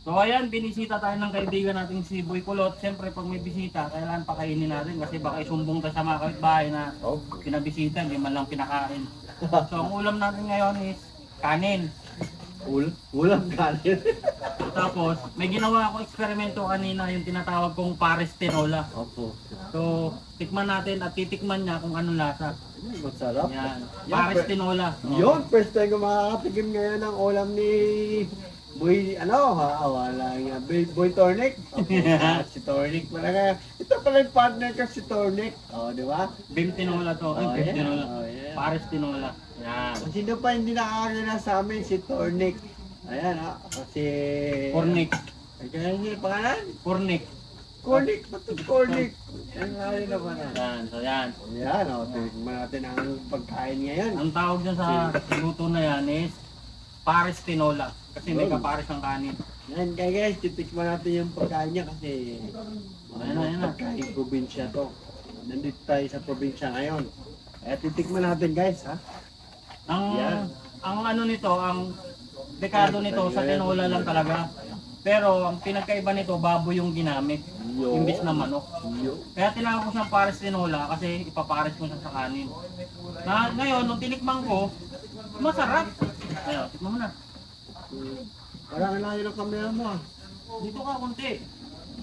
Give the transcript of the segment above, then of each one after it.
So ayan, binisita tayo ng kaibigan nating si Boy Kulot. Siyempre pag may bisita, kailangan pakainin natin kasi baka isumbong tayo sa mga kapitbahay na Oh. pinabisita, hindi man lang pinakain. So ang ulam natin ngayon is kanin. Ul ulam kanin. Tapos may ginawa akong eksperimento kanina yung tinatawag kong Paris Tinola. Opo. So tikman natin at titikman niya kung anong lasa. Masarap. Yan, Paris Tinola. Yun, first time ko makakatikim ngayon ng ulam ni Boy, ano, ha, wala nga, Boy, Boy Tornik. Ah, si Tornik pala nga. Ito pala yung partner ko, si Tornik. O, oh, di ba? Beef Tinola to. Ay, Oh, beef yeah. Tinola. Oh, yeah. Paris Tinola. Yan. Sino pa hindi nakakakilala sa amin, si Tornik. Ayan, ha, kasi... Cornick. Ay, kaya niya yung pangalan? Cornick. Cornick, ba't yung Cornick? Ang ngayon naman, ha. Yan, so yan. Ayan, o, tingnan natin ang pagkain ngayon. Ang tawag dyan sa luto na yan is Paris Tinola. Kasi may kapares ng kanin. Yan kaya guys, titikman natin yung pagkain niya kasi Ayan na, ayan na. pagkain probinsya to. Nandito tayo sa probinsya ngayon. Kaya titikman natin guys ha. Ang Yan. ang ano nito, ang dekado nito sa tinola lang talaga. Pero ang pinagkaiba nito, baboy yung ginamit. Yo. Imbis na manok. Yo. Kaya tinawag ko siyang Paris Tinola kasi ipapares ko siya sa kanin. Na, ngayon, nung tinikman ko, masarap. Ayun, tikman mo na. Parang ang layo ng camera mo ah. Dito ka konti.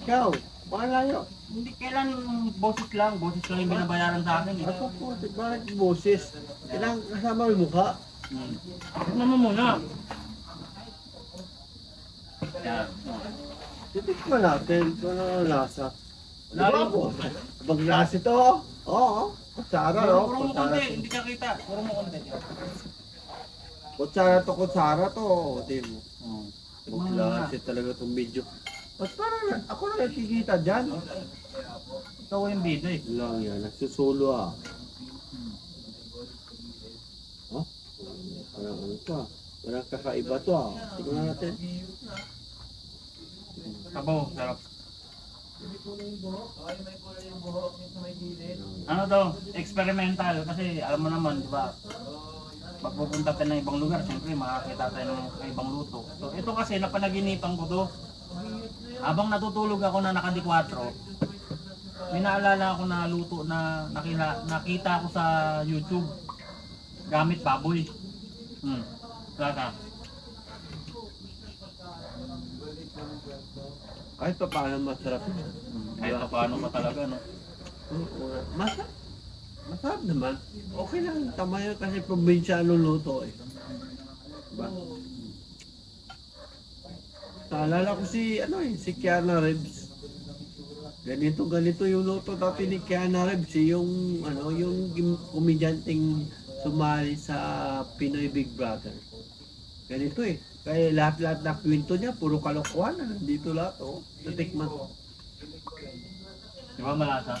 Ikaw, parang layo. Hindi kailan boses lang, boses lang yung binabayaran sa akin. Eh. Ako po, parang boses. Kailangan kasama yung mukha. Hmm. Tikman mo muna. Titikman natin kung ano ang lasa. Lalo po? Pag lasa ito, oo. Kutsara, Puro no? puro mo konti, hindi ka kita. Puro mo konti. Kutsara to, kutsara to. Tingnan mo. Muna. Maglase talaga itong video. Ba't parang ako na nakikita dyan? Ikaw yung bida eh. Lang yan, nagsusulo ah. Oh? Parang ano to ah. Parang kakaiba to ah. Tingnan natin. Sabaw, sarap. Ano to? Experimental. Kasi alam mo naman, di ba? Pag pupunta tayo ng ibang lugar, siyempre makakita tayo ng ibang luto. So ito kasi napanaginipan ko to. Habang natutulog ako na nakadikwatro, may naalala ako na luto na nakila, nakita ko sa YouTube gamit baboy. Hmm. Lasa. Kahit pa paano masarap. Hmm. Kahit pa paano pa talaga, no? Masarap. Masarap naman. Okay lang. Tama yun kasi probinsya ang luluto eh. Diba? Naalala ko si, ano eh, si Kiana Rebs. Ganito, ganito yung luto dati ni Kiana Rebs. eh, Yung, ano, yung komedyanteng sumali sa Pinoy Big Brother. Ganito eh. Kaya lahat-lahat na kwento niya, puro kalokohan na nandito lahat, oh. Natikman. Di ba malasa?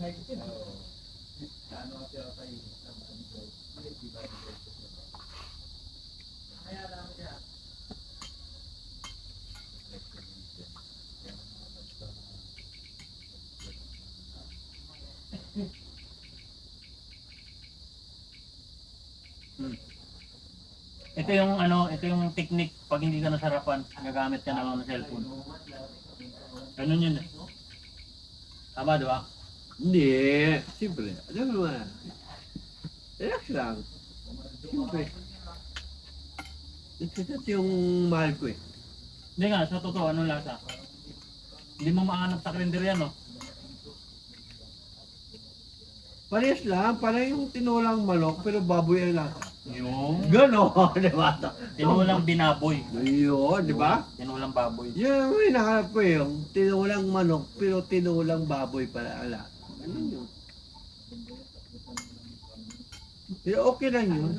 Hmm. Ito yung ano, ito yung technique pag hindi ka nasarapan, gagamit ka ng cellphone. Ganun yun eh. Tama, di ba? Hindi. Siyempre. Ano naman? Relax lang. Siyempre. Ito yung mahal ko eh. Hindi nga, sa totoo, anong lasa? Hindi mo maanap sa kalender yan, no? Parehas lang. Parang yung tinulang manok pero baboy ang lasa. Yung Ganon, di ba? tinulang binaboy. Yun, di ba? Tinulang baboy. Yun ang hinahanap ko eh, yung tinulang manok pero tinulang baboy pala ang lasa. Ganun yun. Pero okay lang yun.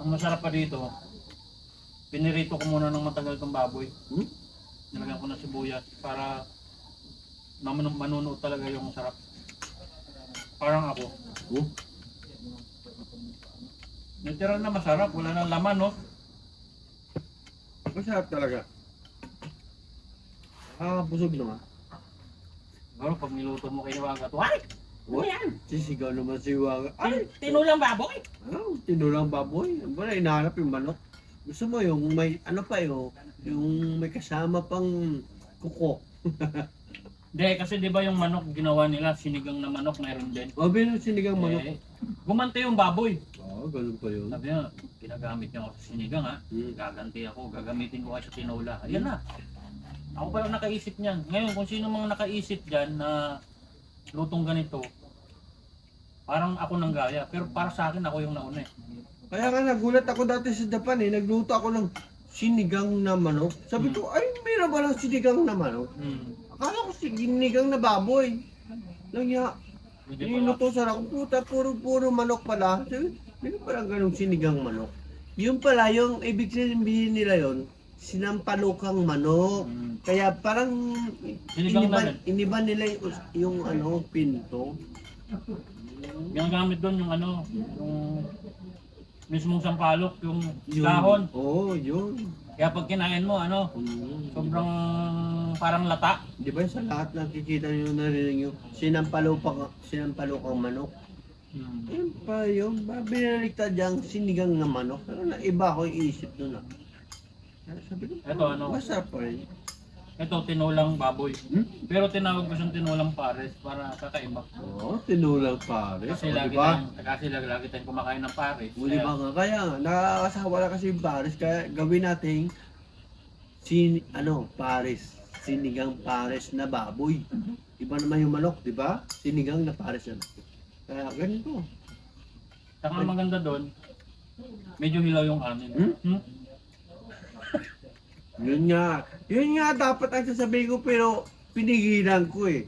Ang masarap pa dito, pinirito ko muna ng matagal tong baboy. Hmm? Nilagyan ko ng sibuyas para naman manunuot talaga yung sarap. Parang ako. Oh, Natural na masarap, wala nang laman, no? masarap talaga. Ah, busog naman. Pero pag niluto mo kay Waga to, ay! Ano yan? Sisigaw naman si Waga. Ay, Tinulang baboy! ano, tinulang baboy. Ano ba hinahanap yung manok? Gusto mo yung may, ano pa yun, yung may kasama pang kuko. Hindi, kasi di ba yung manok ginawa nila, sinigang na manok, meron din. O, binong sinigang manok. Eh, gumante yung baboy. Oo, ganun pa yun. Sabi niya, ginagamit niya ako sa sinigang ha. Hmm. Gaganti ako, gagamitin ko kayo sa tinola. Ayan na. Ako pa yung nakaisip niyan. Ngayon, kung sino mang nakaisip dyan na lutong ganito, parang ako nang gaya. Pero para sa akin, ako yung nauna eh. Kaya nga nagulat ako dati sa Japan eh, nagluto ako ng sinigang na manok. Sabi ko, ay, meron ba ng sinigang na manok? Hmm. Akala ko sinigang na baboy. Lang ya, Hindi pala. Niluto sa ako, puta, puro-puro manok pala. Sabi, Meron parang ganong sinigang manok. Yung pala, yung ibig sabihin nila yon sinampalukang manok. Hmm. Kaya parang Sinigang iniba, namin. iniba nila yung, yung ano, pinto. Ginagamit doon yung ano, yung mismong sampalok, yung Yun. dahon. Oo, oh, yun. Kaya pag kinain mo, ano, Mm. sobrang parang lata. Di ba sa lahat nakikita nyo narinig nyo, sinampalukang, sinampalukang manok. Hmm. Ayun pa yun, ba binaliktad dyan, sinigang na manok. Pero na iba ko yung isip nun ah. Sabi ko, Ito, ano? Masarap pa rin. Ito, tinulang baboy. Hmm? Pero tinawag ko siyang tinulang pares para kakaiba. Oo, tinulang pares. Kasi O, lagi diba? tayong, kasi lagi, lagi tayong kumakain ng pares. O, diba nga? Kaya nga, nakakasawa na kasi yung pares. Kaya gawin natin sin, ano, pares. Sinigang pares na baboy. Iba naman yung manok, di ba? Sinigang na pares na baboy. Kaya ganito. Saka maganda doon, medyo hilaw yung amin. Hmm? Hmm? Yun nga. Yun nga dapat ang sasabihin ko pero pinigilan ko eh.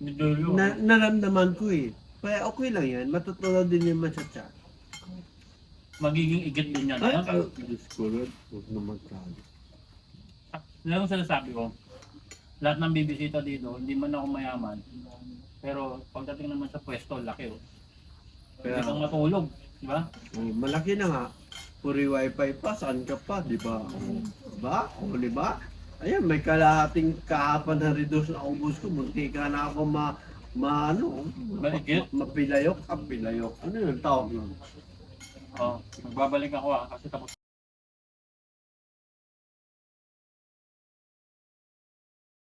Na, naramdaman ko eh. Kaya okay lang yan. Matutunan din yung matsatsa. Magiging igit din yan. Ay, Ano? ay, Diyos ko Lord. Huwag naman tayo. Yan ang sinasabi ko. Lahat ng bibisita dito, hindi man ako mayaman. Pero pagdating naman sa pwesto, laki oh. Pwede Kaya, kang matulog. Di ba? oh, malaki na nga. Puri wifi pa, saan ka pa, di ba? Diba? O, di ba? Ayan, may kalahating kahapan na reduce na ubos ko. Munti ka na ako ma, ma ano, Maigit? ma, mapilayok, ah, pilayok. Ano yung tawag nun? Oh, magbabalik ako ah, kasi tapos